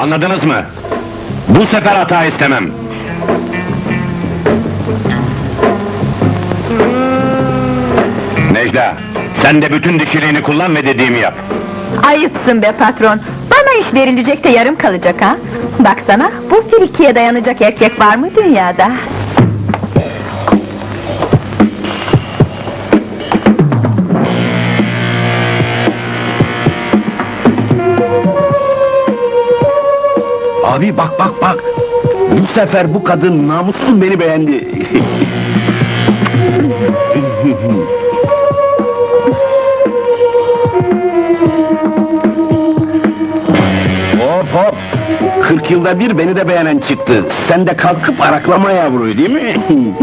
Anladınız mı? Bu sefer hata istemem. Necla, sen de bütün dişiliğini kullan ve dediğimi yap. Ayıpsın be patron. Bana iş verilecek de yarım kalacak ha. Baksana, bu frikiye dayanacak erkek var mı dünyada? Abi bak bak bak. Bu sefer bu kadın namussuz beni beğendi. hop hop. 40 yılda bir beni de beğenen çıktı. Sen de kalkıp araklama yavruyu değil mi?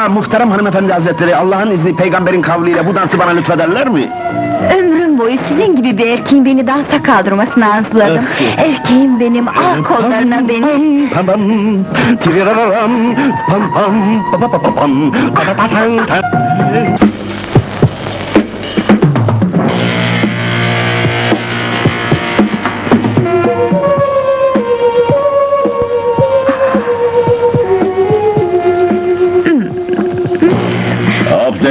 Acaba muhterem hanımefendi hazretleri Allah'ın izni peygamberin kavliyle bu dansı bana lütfederler mi? Ömrüm boyu sizin gibi bir erkeğin beni dansa kaldırmasını arzuladım. Erkeğim benim, al kollarına beni. Pam pam, tiriraram, pam pam, pa pa pa pa pam, pa pa pa pam, pam.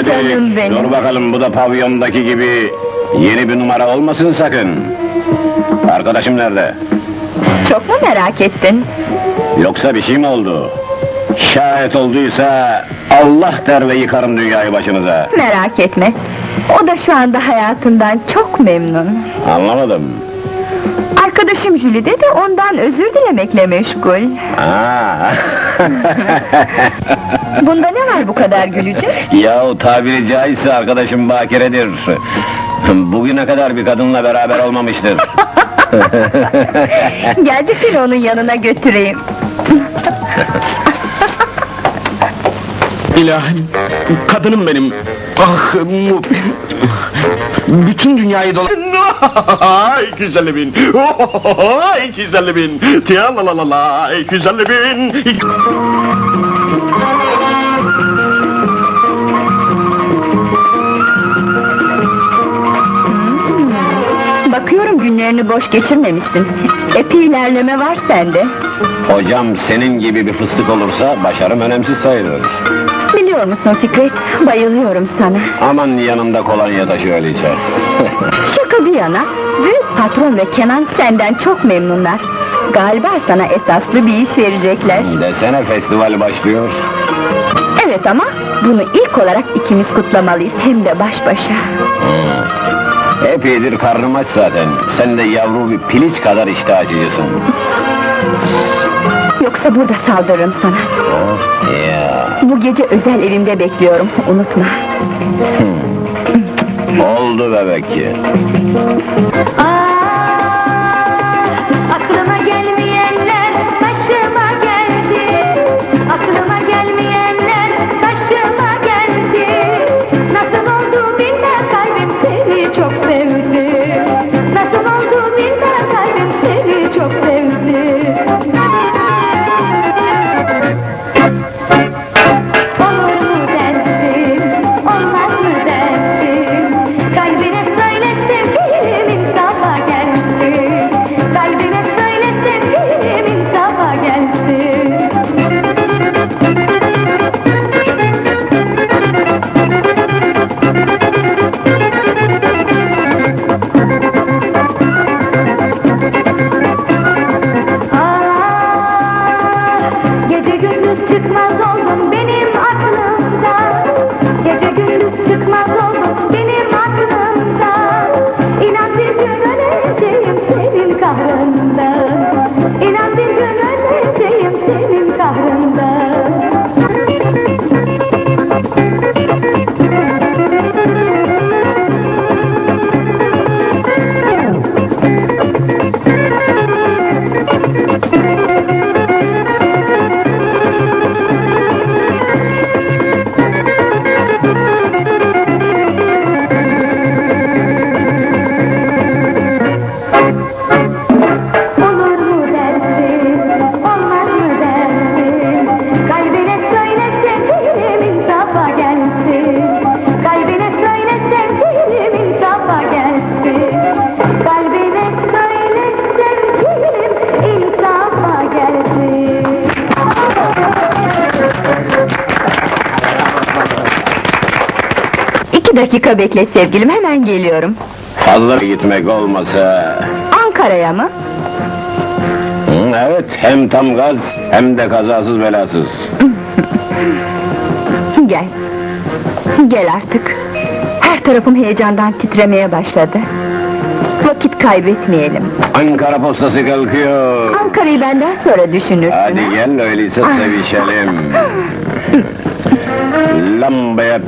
Canım benim. dur bakalım bu da pavyondaki gibi yeni bir numara olmasın sakın. Arkadaşım nerede? Çok mu merak ettin? Yoksa bir şey mi oldu? Şayet olduysa Allah der ve yıkarım dünyayı başınıza. Merak etme. O da şu anda hayatından çok memnun. Anlamadım. Arkadaşım Jülide de ondan özür dilemekle meşgul. Ha. Bunda ne var bu kadar gülecek? Yahu tabiri caizse arkadaşım bakiredir. Bugüne kadar bir kadınla beraber olmamıştır. Gel de seni onun yanına götüreyim. İlahim, kadınım benim. Ah, mu... Bütün dünyayı dola... Ay güzelimin, ay güzelimin, tiya la la la la, ay güzelimin. Bakıyorum günlerini boş geçirmemişsin. Epey ilerleme var sende. Hocam senin gibi bir fıstık olursa başarım önemsiz sayılır. Biliyor musun Fikret, bayılıyorum sana. Aman yanında kolonya taşı öyleyse. Şaka bir yana, büyük patron ve Kenan senden çok memnunlar. Galiba sana esaslı bir iş verecekler. Desene festival başlıyor. Evet ama bunu ilk olarak ikimiz kutlamalıyız, hem de baş başa. Epeydir karnım aç zaten. Sen de yavru bir piliç kadar iştah açıcısın. Yoksa burada saldırırım sana. Oh, ya. Bu gece özel evimde bekliyorum, unutma. Oldu bebek. Aklıma dakika bekle sevgilim, hemen geliyorum. Fazla gitmek olmasa... Ankara'ya mı? Hı, Evet, hem tam gaz hem de kazasız belasız. Gel. Gel artık. Her tarafım heyecandan titremeye başladı. Vakit kaybetmeyelim. Ankara postası kalkıyor. Ankara'yı benden sonra düşünürsün. Hadi ha? gel öyleyse sevişelim. Lambaya